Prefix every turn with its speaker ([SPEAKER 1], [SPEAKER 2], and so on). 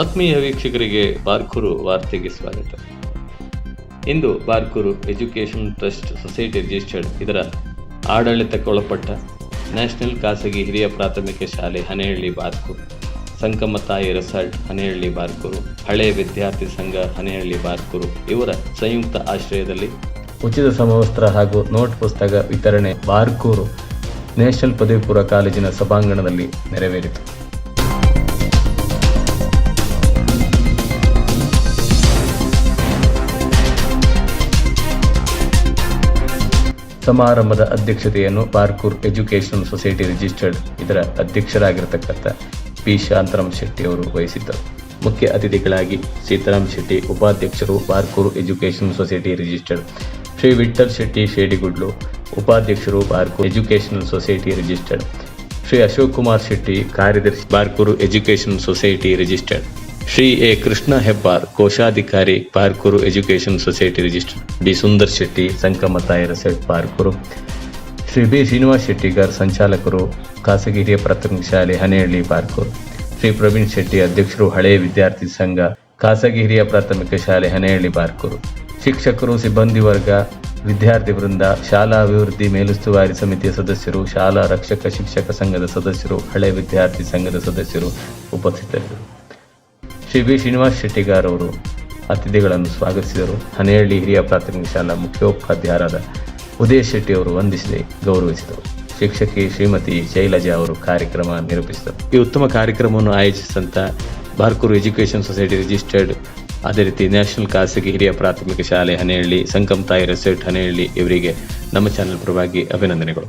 [SPEAKER 1] ಆತ್ಮೀಯ ವೀಕ್ಷಕರಿಗೆ ಬಾರ್ಕೂರು ವಾರ್ತೆಗೆ ಸ್ವಾಗತ. ಇಂದು Barkur education trust society registered ಇದರ ಆಡಳಿತಕ್ಕೆ ಒಳಪಟ್ಟ ನ್ಯಾಷನಲ್ ಖಾಸಗಿ ಹಿರಿಯ ಪ್ರಾಥಮಿಕ ಶಾಲೆ ಹನೇಹಳ್ಳಿ ಬಾರ್ಕೂರು. ಸಂಕಮ ತಾಯಿ ರೆಸಾರ್ಟ್ ಹನೇಹಳ್ಳಿ ಬಾರ್ಕೂರು. ಹಳೆಯ ವಿದ್ಯಾರ್ಥಿ ಸಂಘ ಹನೇಹಳ್ಳಿ ಬಾರ್ಕೂರು. ಇವರ ಸಂಯುಕ್ತ ಆಶ್ರಯದಲ್ಲಿ ಉಚಿತ ಸಮವಸ್ತ್ರ ಹಾಗೂ ನೋಟ್ ಪುಸ್ತಕ ವಿತರಣೆ ಬಾರ್ಕೂರು ನ್ಯಾಷನಲ್ ಪದವಿ ಪೂರ್ವ ಕಾಲೇಜಿನ ಸಭಾಂಗಣದಲ್ಲಿ ನೆರವೇರಿತು. ಸಮಾರಂಭದ ಅಧ್ಯಕ್ಷತೆಯನ್ನು ಪಾರ್ಕೂರ್ ಎಜುಕೇಷನ್ ಸೊಸೈಟಿ ರಿಜಿಸ್ಟರ್ಡ್ ಇದರ ಅಧ್ಯಕ್ಷರಾಗಿರತಕ್ಕಂಥ ಪಿ ಶಾಂತರಾಮ್ ಶೆಟ್ಟಿ ಅವರು ವಹಿಸಿದ್ದರು. ಮುಖ್ಯ ಅತಿಥಿಗಳಾಗಿ ಸೀತಾರಾಮ್ ಶೆಟ್ಟಿ ಉಪಾಧ್ಯಕ್ಷರು Barkur education society registered Shri Vittal Shetty Shedigudlu, ಉಪಾಧ್ಯಕ್ಷರು, Barkur educational society registered Shri Ashok Kumar Shetty, ಕಾರ್ಯದರ್ಶಿ Barkur education society registered. Shri A Krishna Hebbar, ಕೋಶಾಧಿಕಾರಿ Barkur education society register D Sundar Shetty ಸಂಕಮತಾಯರ ಸೆಟ್ Barkur. Shri B Srinivas Shettigar, ಸಂಚಾಲಕರು ಖಾಸಗಿ ಹಿರಿಯ ಪ್ರಾಥಮಿಕ ಶಾಲೆ ಹನೇಹಳ್ಳಿ ಪಾರ್ಕೂರು. ಶ್ರೀ ಪ್ರವೀಣ್ ಶೆಟ್ಟಿ ಅಧ್ಯಕ್ಷರು ಹಳೆಯ ವಿದ್ಯಾರ್ಥಿ ಸಂಘ ಖಾಸಗಿ ಹಿರಿಯ ಪ್ರಾಥಮಿಕ ಶಾಲೆ ಹನೇಹಳ್ಳಿ ಪಾರ್ಕೂರು. ಶಿಕ್ಷಕರು, ಸಿಬ್ಬಂದಿ ವರ್ಗ, ವಿದ್ಯಾರ್ಥಿ ವೃಂದ, ಶಾಲಾ ಅಭಿವೃದ್ಧಿ ಮೇಲುಸ್ತುವಾರಿ ಸಮಿತಿಯ ಸದಸ್ಯರು, ಶಾಲಾ ರಕ್ಷಕ ಶಿಕ್ಷಕ ಸಂಘದ ಸದಸ್ಯರು, ಹಳೆ ವಿದ್ಯಾರ್ಥಿ ಸಂಘದ ಸದಸ್ಯರು ಉಪಸ್ಥಿತರಿದ್ದರು. ಶ್ರೀ ಬಿ ಶ್ರೀನಿವಾಸ್ ಶೆಟ್ಟಿಗಾರ್ ಅವರು ಅತಿಥಿಗಳನ್ನು ಸ್ವಾಗತಿಸಿದರು. ಹನೇಹಳ್ಳಿ ಹಿರಿಯ ಪ್ರಾಥಮಿಕ ಶಾಲಾ ಮುಖ್ಯೋಪಾಧ್ಯಾಯರಾದ ಉದಯ್ ಶೆಟ್ಟಿ ಅವರು ವಂದಿಸಿ ಗೌರವಿಸಿದರು. ಶಿಕ್ಷಕಿ ಶ್ರೀಮತಿ ಶೈಲಜಾ ಅವರು ಕಾರ್ಯಕ್ರಮ ನಿರೂಪಿಸಿದರು. ಈ ಉತ್ತಮ ಕಾರ್ಯಕ್ರಮವನ್ನು ಆಯೋಜಿಸಿದಂಥ ಬಾರ್ಕೂರು ಎಜುಕೇಷನ್ ಸೊಸೈಟಿ ರಿಜಿಸ್ಟರ್ಡ್ ಅದೇ ರೀತಿ ನ್ಯಾಷನಲ್ ಖಾಸಗಿ ಹಿರಿಯ ಪ್ರಾಥಮಿಕ ಶಾಲೆ ಹನೇಹಳ್ಳಿ ಸಂಕಮ್ ತಾಯಿ ರೆಸಾರ್ಟ್ ಹನೇಹಳ್ಳಿ ಇವರಿಗೆ ನಮ್ಮ ಚಾನೆಲ್ ಪರವಾಗಿ ಅಭಿನಂದನೆಗಳು.